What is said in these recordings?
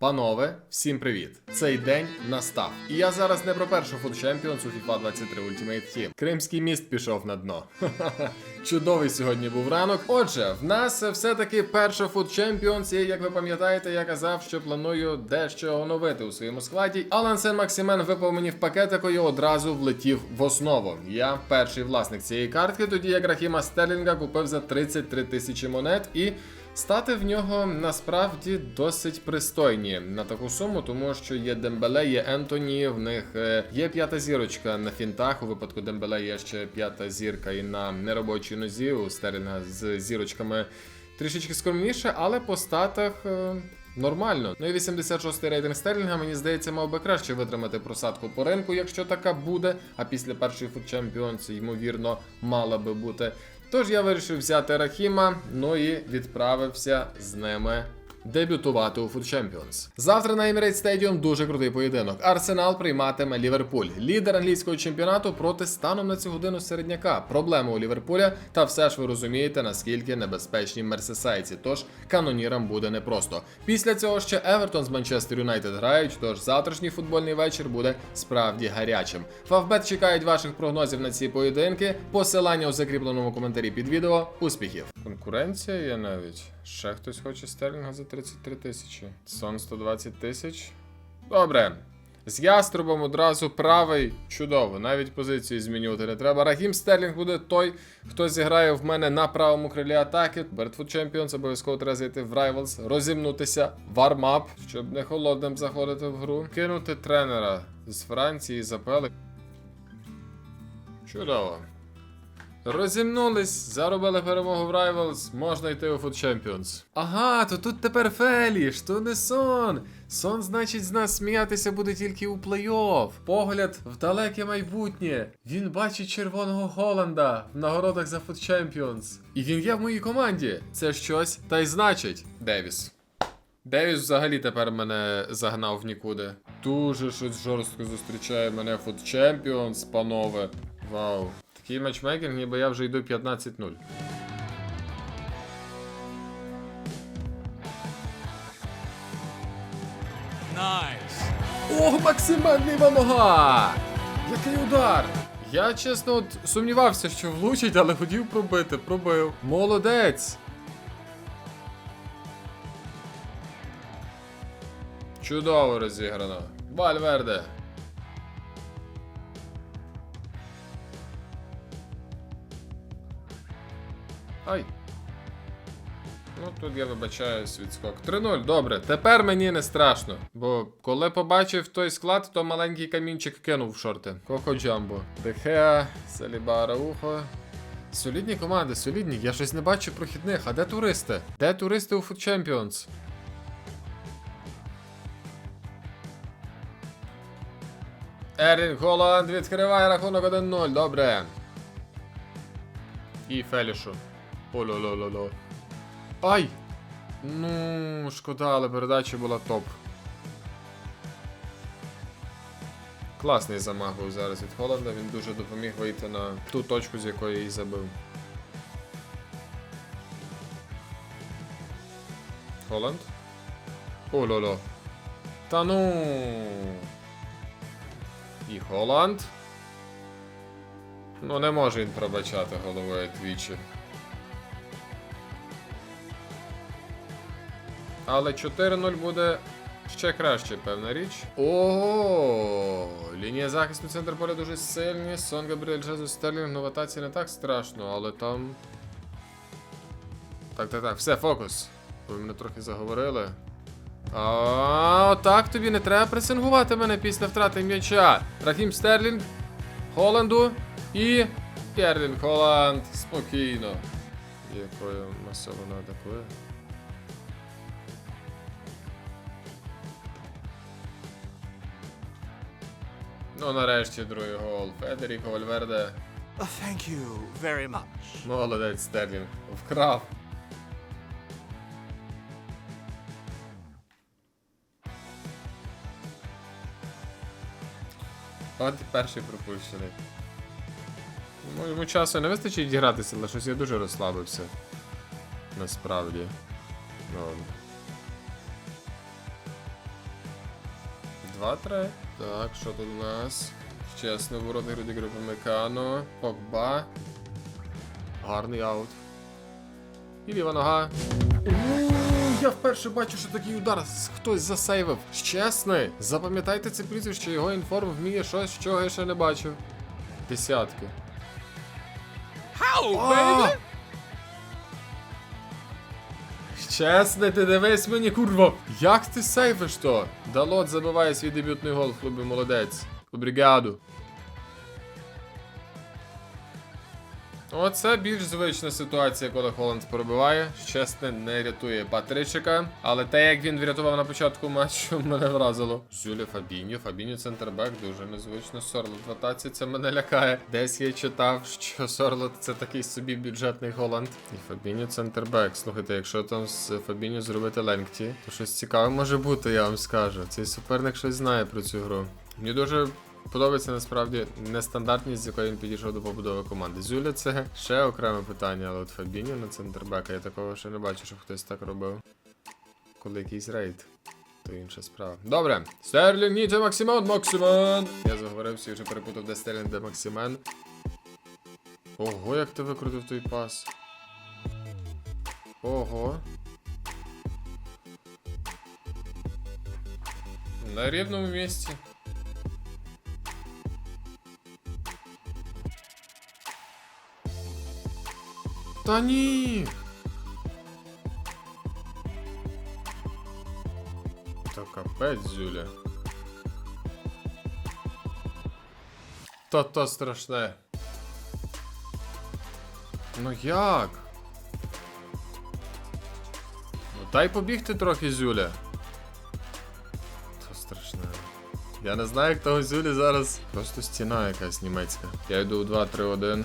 Панове, всім привіт! Цей день настав. І я зараз не про першу Food Champions у FIFA 23 Ultimate Team. Кримський міст пішов на дно. Чудовий сьогодні був ранок. Отже, в нас все-таки перша Champions, і як ви пам'ятаєте, я казав, що планую дещо оновити у своєму складі. Алан Сен Максимен випав мені в пакетику і одразу влетів в основу. Я перший власник цієї картки, тоді як Рахіма Стерлінга купив за 33 тисячі монет і. Стати в нього насправді досить пристойні на таку суму, тому що є Дембеле, є Ентоні, в них е, є п'ята зірочка на фінтах. У випадку Дембеле є ще п'ята зірка і на неробочій нозі у Стерлінга з зірочками трішечки скромніше, але по статах. е, Нормально. Ну і 86-й рейтинг Стерлінга, мені здається, мав би краще витримати просадку по ринку, якщо така буде. А після першої Food Champions, ймовірно, мала би бути. Тож я вирішив взяти Рахіма, ну і відправився з ними дебютувати у Food Champions. Завтра на Emirates Stadium дуже крутий поєдинок. Арсенал прийматиме Ліверпуль, лідер англійського чемпіонату проти станом на цю годину середняка. Проблема у Ліверпуля, та все ж ви розумієте, наскільки небезпечні мерсесайці. Тож канонірам буде непросто. Після цього ще Евертон з Манчестер Юнайтед грають. Тож завтрашній футбольний вечір буде справді гарячим. Фавбет чекають ваших прогнозів на ці поєдинки. Посилання у закріпленому коментарі під відео. Успіхів! Конкуренція є навіть. Ще хтось хоче стерлінга за 33 тисячі. Сон 120 тисяч. Добре. З яструбом одразу правий. Чудово, навіть позицію змінювати не треба. Рахім Стерлінг буде той, хто зіграє в мене на правому крилі атаки. Бертфуд Champions обов'язково треба зайти в Rivals, розімнутися, вармап, щоб не холодним заходити в гру. Кинути тренера з Франції, запели. Чудово. Розімнулись, заробили перемогу в Rivals, можна йти у Food Champions. Ага, то тут тепер Феліш, то не сон. Сон, значить, з нас сміятися буде тільки у плей-офф. Погляд в далеке майбутнє. Він бачить червоного Голланда в нагородах за Food Champions. І він є в моїй команді. Це щось та й значить. Девіс. Девіс взагалі тепер мене загнав в нікуди. Дуже щось жорстко зустрічає мене Food Champions, панове. Вау. Такий матчмейкінг, ніби я вже йду 15-0. Nice. Ох, Максимен ліва! Який удар! Я чесно от сумнівався, що влучить, але хотів пробити, пробив. Молодець! Чудово розіграно. Вальверде. Тут я вибачаюсь відскок. 3-0, добре. Тепер мені не страшно. Бо коли побачив той склад, то маленький камінчик кинув в шорти. Коко Джамбо. Дехеа, Саліба Раухо. Солідні команди, солідні. Я щось не бачу прохідних. А де туристи? Де туристи у Food Champions? Ерлінг Голланд відкриває рахунок 1-0. Добре. І Фелішу. Оло-ло-ло-ло. Ай! Ну, шкода, але передача була топ. Класний замах був зараз від Холланда, він дуже допоміг вийти на ту точку, з якої її забив. Холланд? О-ло-ло. Та ну. І Холланд. Ну, не може він пробачати головою двічі. Але 4-0 буде ще краще, певна річ. Ого! Лінія захисту центр поля дуже сильні. Сон Габріель Джезус Стерлінг ну в атаці не так страшно, але там. Так, так, так, все, фокус. Ви мене трохи заговорили. А так тобі не треба пресингувати мене після втрати м'яча. Рахім Стерлінг, Холланду і Ерлінг Холланд. Спокійно. Якою масово атакує. Ну, нарешті другий гол. Федеріко Вальверде. Uh, thank you very much. Молодець Стерлінг. Вкрав. От і перший пропущений. Ну, Йому часу не вистачить гратися, але щось я дуже розслабився. Насправді. Ну, 2-3. Так, що тут у нас? Чесно, ворота Рудігер Мекано. Погба. Гарний аут. І ліва нога. Я вперше бачу, що такий удар хтось засейвив. Чесний. Запам'ятайте це прізвище, його інформ вміє щось, чого я ще не бачив. Десятки. How, А! Чесне, ти дивись мені, курво! Як ти сейвиш то? Далот забиває свій дебютний гол в клубі молодець. Обрігаду. Оце більш звична ситуація, коли Холланд пробиває. Чесне, не рятує Патричика. Але те, як він врятував на початку матчу, мене вразило. Зюля Фабіньо, Фабіньо центрбек, дуже незвично. Сорлот в атаці, це мене лякає. Десь я читав, що Сорлот це такий собі бюджетний Голланд. І Фабіньо центрбек. Слухайте, якщо там з Фабіньо зробити ленгті, то щось цікаве може бути, я вам скажу. Цей суперник щось знає про цю гру. Мені дуже Подобається насправді нестандартність, з якою він підійшов до побудови команди. Зюля це ще окреме питання, але от Фабіньо на центрбека я такого ще не бачу, щоб хтось так робив. Коли якийсь рейд, то інша справа. Добре. Стерлінг, Ніте, Максимен, Максимен! Я заговорився і вже перепутав, де Стерлінг, де Максимен. Ого, як ти викрутив той пас. Ого. На рівному місці. Та ні. Та капець, Зюля. Та то страшне. Ну як? Ну дай побігти трохи, Зюля. То страшне. Я не знаю, як того Зюлі зараз. Просто стіна якась німецька. Я йду у 2-3-1.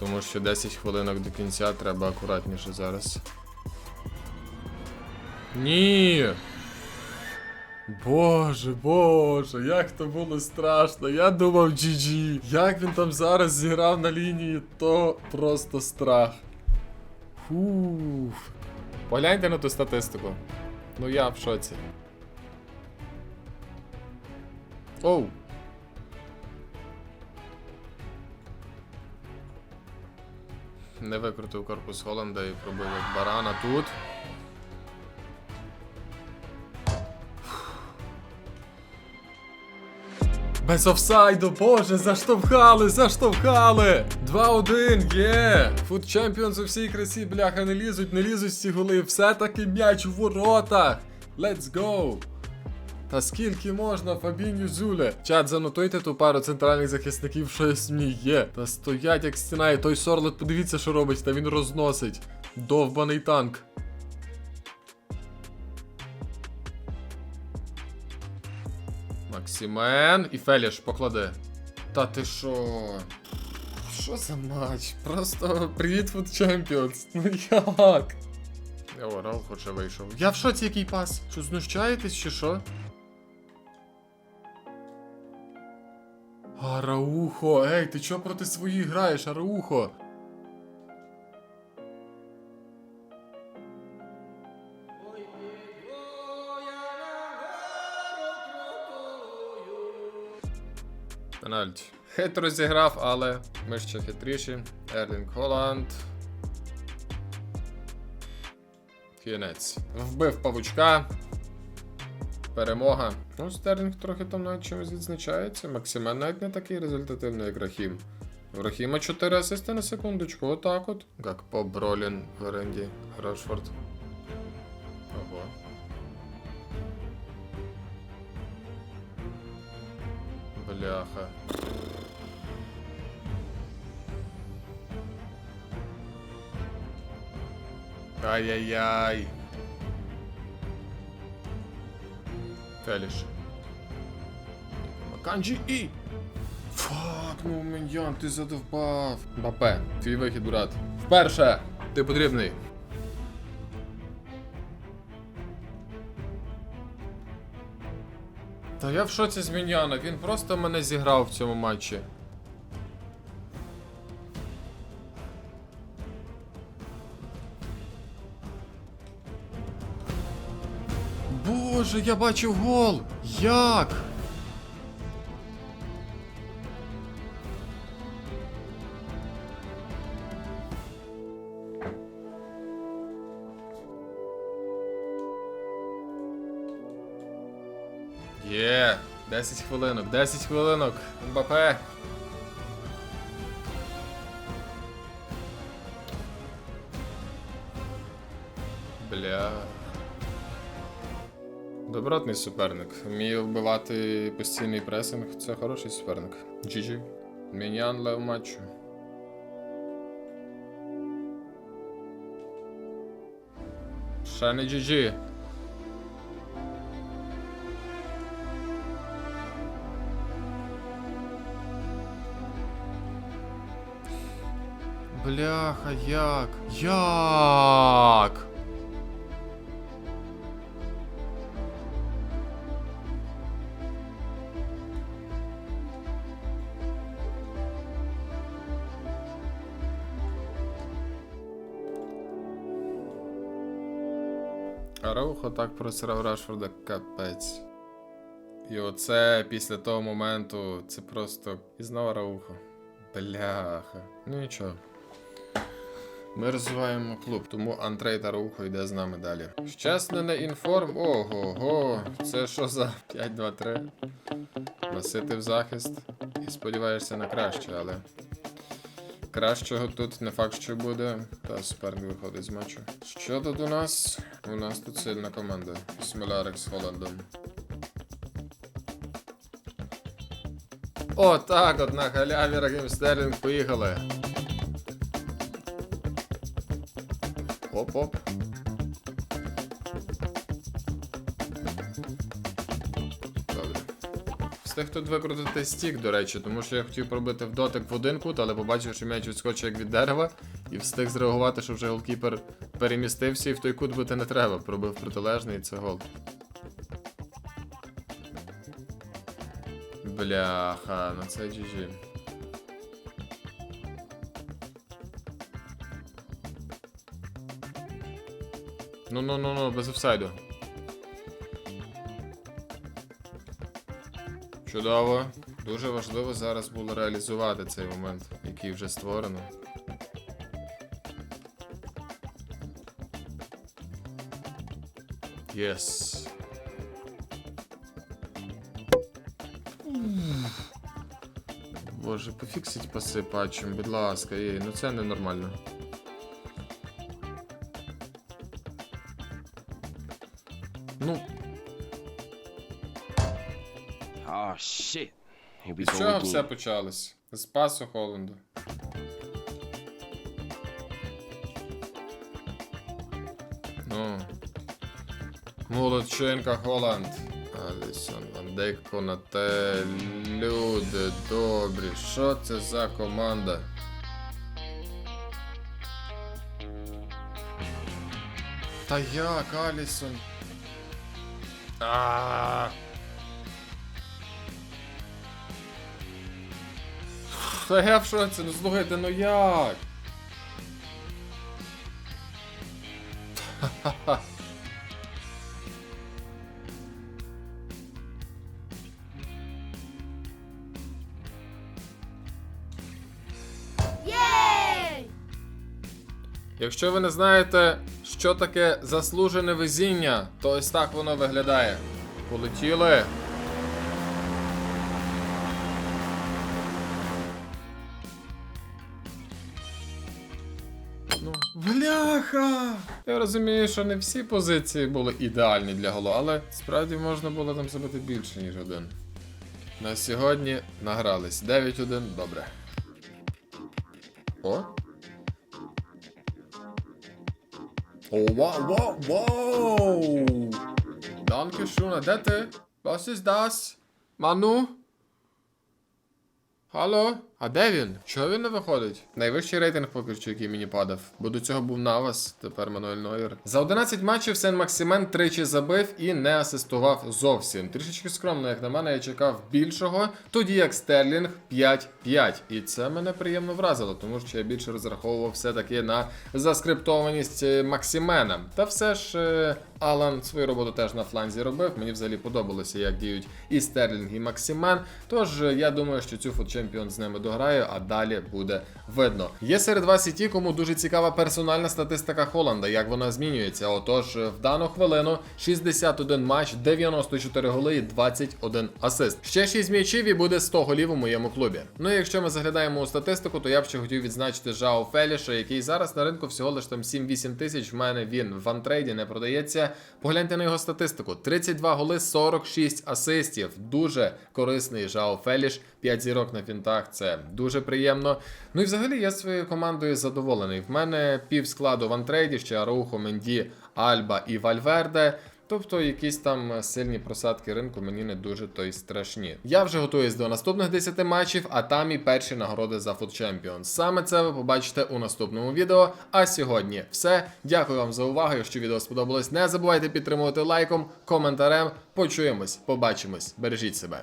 Тому що 10 хвилинок до кінця треба акуратніше зараз. Ні. Боже, боже, як то було страшно. Я думав GG. Як він там зараз зіграв на лінії, то просто страх. Фуф. Погляньте на ту статистику. Ну я в шоці. Оу. Не викрутив корпус Холланда і пробив барана тут. Без офсайду, боже, заштовхали, заштовхали! 2-1, є! Фут Champions у всій красі, бляха, не лізуть, не лізуть ці голи. Все-таки м'яч у воротах. Let's go! Та скільки можна, Фабіню Зюле? Чат, занотуйте ту пару центральних захисників, що сміє. Та стоять як стіна, і той Сорлет, подивіться, що робить, та він розносить. Довбаний танк. Максимен і Феліш покладе. Та ти що? Що за матч? Просто привіт Фут Champions. Ну як? О, Рал хоче вийшов. Я в шоці який пас? Що знущаєтесь чи що? Араухо, ей, ти чо проти своїх граєш, Араухо? Пенальті. Хитро зіграв, але ми ще хитріші. Ерлінг Холланд. Кінець. Вбив павучка. Перемога. Ну, Стерлінг трохи там навіть чимось відзначається. Максимен навіть не такий результативний, як Рахім. У Рахіма 4 асисти на секундочку, отак от. Як по Бролін в оренді. Рошфорд. Ого. Бляха. Ай-яй-яй. Феліш. Маканджі і. Фак, ну Міньян, ти задовбав. Бапе, твій вихід, брат. Вперше! Ти потрібний. Та я в шоці з Міньяна, він просто мене зіграв в цьому матчі. Боже, я бачив гол! Як? Є, 10 хвилинок, 10 хвилинок. Мбапе. Добротний суперник. Вміє вбивати постійний пресинг. Це хороший суперник. GG. Мінян лев матчу. Ще не GG. Бляха, як? Як? Араухо так просирав Рашфорда капець. І оце після того моменту це просто. І знову Араухо. Бляха. Ну нічого. Ми розвиваємо клуб, тому Антрей Тараухо йде з нами далі. Щаслене інформ. Ого, го. Це що за 5-2-3? Наситив захист і сподіваєшся на краще, але. Кращого тут не факт, що буде. Та суперник виходить з матчу. Що тут у нас? У нас тут сильна команда. Смолярик з Холландом. О, так, от на халяві Рахім Стерлінг поїхали. Оп-оп. Встиг тут викрутити стік, до речі, тому що я хотів пробити в дотик в один кут, але побачив, що м'яч відскочив як від дерева, і встиг зреагувати, що вже голкіпер перемістився і в той кут бити не треба. Пробив протилежний і це гол. Бляха, ну це GG. Ну ну ну ну, без офсайду. Чудово. Дуже важливо зараз було реалізувати цей момент, який вже створено. Єс. Боже, пофіксіть паси патчем, будь ласка, ей, ну це ненормально. Oh shit. Here we з go чого again. все почалось? З пасу Холланду. Ну. Молодчинка Холланд. Алісон, Ван Дейк, Конате, люди добрі. Що це за команда? Та як, Алісон? А. Та я в шоці, ну слухайте, ну як? Якщо ви не знаєте, що таке заслужене везіння, то ось так воно виглядає. Полетіли. Бляха! Я розумію, що не всі позиції були ідеальні для голу, але справді можна було там забити більше, ніж один. На сьогодні награлись 9-1, добре. О! О, вау, вау, вау! Данке шуна, де ти? Was ist das? Manu? Hallo? А де він? Чого він не виходить? Найвищий рейтинг поки що, який мені падав. Бо до цього був Навас, тепер Мануель Нойер. За 11 матчів Сен Максимен тричі забив і не асистував зовсім. Трішечки скромно, як на мене, я чекав більшого. Тоді як Стерлінг 5-5. І це мене приємно вразило, тому що я більше розраховував все-таки на заскриптованість е, Максимена. Та все ж е, Алан свою роботу теж на фланзі робив. Мені взагалі подобалося, як діють і Стерлінг, і Максимен. Тож е, я думаю, що цю Food Champions з ними дограю, а далі буде видно. Є серед вас і ті, кому дуже цікава персональна статистика Холланда, як вона змінюється. Отож, в дану хвилину 61 матч, 94 голи і 21 асист. Ще 6 м'ячів і буде 100 голів у моєму клубі. Ну і якщо ми заглядаємо у статистику, то я б ще хотів відзначити Жао Феліша, який зараз на ринку всього лиш там 7-8 тисяч. В мене він в антрейді не продається. Погляньте на його статистику: 32 голи, 46 асистів. Дуже корисний Жао Феліш. 5 зірок на фінтах. Це дуже приємно. Ну і взагалі я своєю командою задоволений. В мене пів складу в антрейді, ще Араухо, Менді, Альба і Вальверде. Тобто якісь там сильні просадки ринку мені не дуже то й страшні. Я вже готуюсь до наступних 10 матчів, а там і перші нагороди за Food Champions. Саме це ви побачите у наступному відео. А сьогодні все. Дякую вам за увагу. Якщо відео сподобалось, не забувайте підтримувати лайком, коментарем. Почуємось, побачимось. Бережіть себе.